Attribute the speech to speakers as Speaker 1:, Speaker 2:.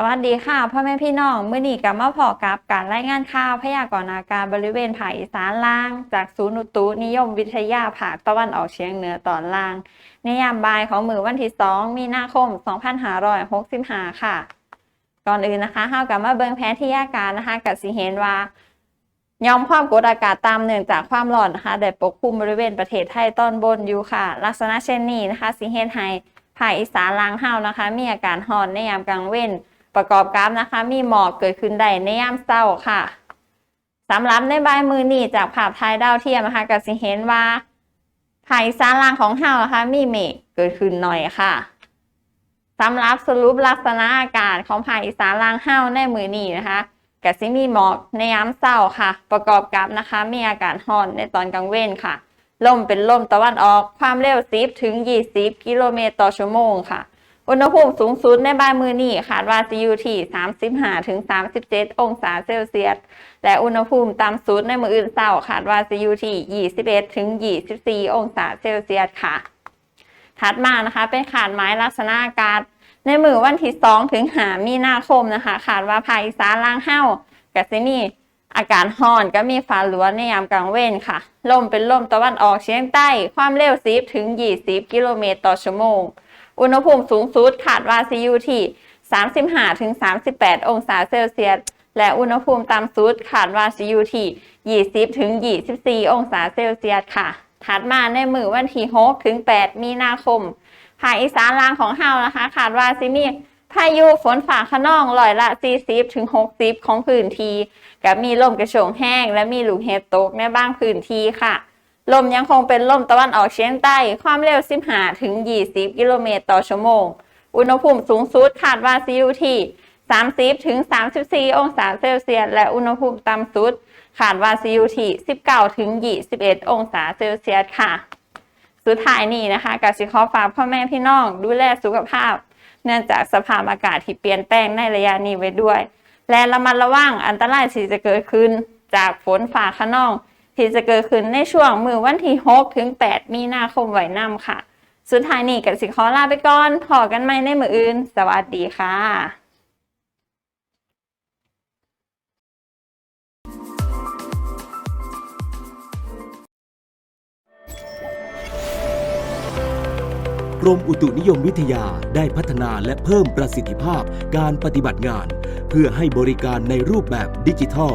Speaker 1: สวัสดีค่ะพ่อแม่พี่น้องเมื่อนี้กลับมาพอกับการรายงานข่าวพยากรณ์อากาศบริเวณภาคอีสานล่าง จากศูนย์อุตุนิยมวิทยาภาคตะวันออกเฉียงเหนือตอนล่าง ในยามบ่ายของมือวันที่ 2 มีนาคม 2565 ค่ะ ก่อนอื่นนะคะเฮากลับมาเบิ่งแผนที่อากาศนะคะกับสิเห็นว่ายอมความกดอากาศตามเนื่องจากความร้อนนะคะได้ปกคลุมบริเวณประเทศไทยตอนบนอยู่ค่ะ ลักษณะเช่นนี้นะคะสิเฮ็ดให้ภาคอีสานล่างเฮานะคะ มีอากาศร้อนในยามกลางเว้น ประกอบกับนะคะ มีหมอกเกิดขึ้นได้ในยามเช้าค่ะสำหรับในใบมือนี้จากภาพถ่ายดาวเทียมนะคะก็สิเห็นว่าภาคอีสานล่างของเฮานะคะมีเมฆเกิดขึ้นหน่อยค่ะสำหรับสรุปลักษณะอากาศของภาคอีสานล่างเฮาในมือนี้นะคะก็สิมีหมอกในยามเช้าค่ะ ประกอบกับนะคะ มีอากาศร้อนในตอนกลางเว้นค่ะลมเป็นลมตะวันออกความเร็ว10ถึง 20 กิโลเมตรต่อชั่วโมงค่ะ อุณหภูมิสูงสุดในบ้านมือนี้คาดว่าจะอยู่ที่35ถึง37 องศาเซลเซียส และอุณหภูมิต่ำสุดในมืออื่นเช้าคาดว่าจะอยู่ที่21ถึง24 องศาเซลเซียสค่ะ ถัดมานะคะเป็นขาดหมายลักษณะอากาศ ในมือวันที่2ถึงหามีนาคมนะคะคาดว่าภาคอีสานล่างเฮ้ากับซิมีอากาศร้อนก็มีฟ้าหลัวในยามกลางเว้นค่ะ ลมเป็นลมตะวันออกเฉียงใต้ ความเร็ว10ถึง20 กิโลเมตรต่อชั่วโมง อุณหภูมิสูงสุดคาดว่าจะอยู่ที่ 35ถึง38 องศาเซลเซียส และอุณหภูมิต่ำสุดคาดว่าจะอยู่ที่ 20ถึง24 องศาเซลเซียสค่ะ ถัดมาในมือวันที่6ถึง 8 มีนาคมภาคอีสานล่างของเฮานะคะคาดว่าสิมีพายุฝนฝ่าขนองร้อยละ 40ถึง60 ของพื้นที่กับมีลมกระโชกแห้ง และมีลูกเห็บตกในบางพื้นที่ค่ะ ลมยังคงเป็นลมตะวันออกเฉียงใต้ ความเร็ว 15 ถึง 20 กิโลเมตรต่อชั่วโมง อุณหภูมิสูงสุดคาดว่าจะอยู่ที่ 30 ถึง 34 องศาเซลเซียส และอุณหภูมิต่ำสุดคาดว่าจะอยู่ที่ 19 ถึง 21 องศาเซลเซียสค่ะ สุดท้ายนี้นะคะกสิขอฝากพ่อแม่พี่น้องดูแลสุขภาพ เนื่องจากสภาพอากาศที่เปลี่ยนแปลงในระยะนี้ไว้ด้วย และระมัดระวังอันตรายที่จะเกิดขึ้นจากฝนฝ่าขนอง ที่จะเกิดขึ้นในช่วงมือวันที่ 6 ถึง 8 มีนาคมไว้นำค่ะ สุดท้ายนี้กับสิขอลาไปก่อนพอกันใหม่ในมืออื่น สวัสดีค่ะ
Speaker 2: กรมอุตุนิยมวิทยาได้พัฒนาและเพิ่มประสิทธิภาพการปฏิบัติงาน เพื่อให้บริการในรูปแบบดิจิทัล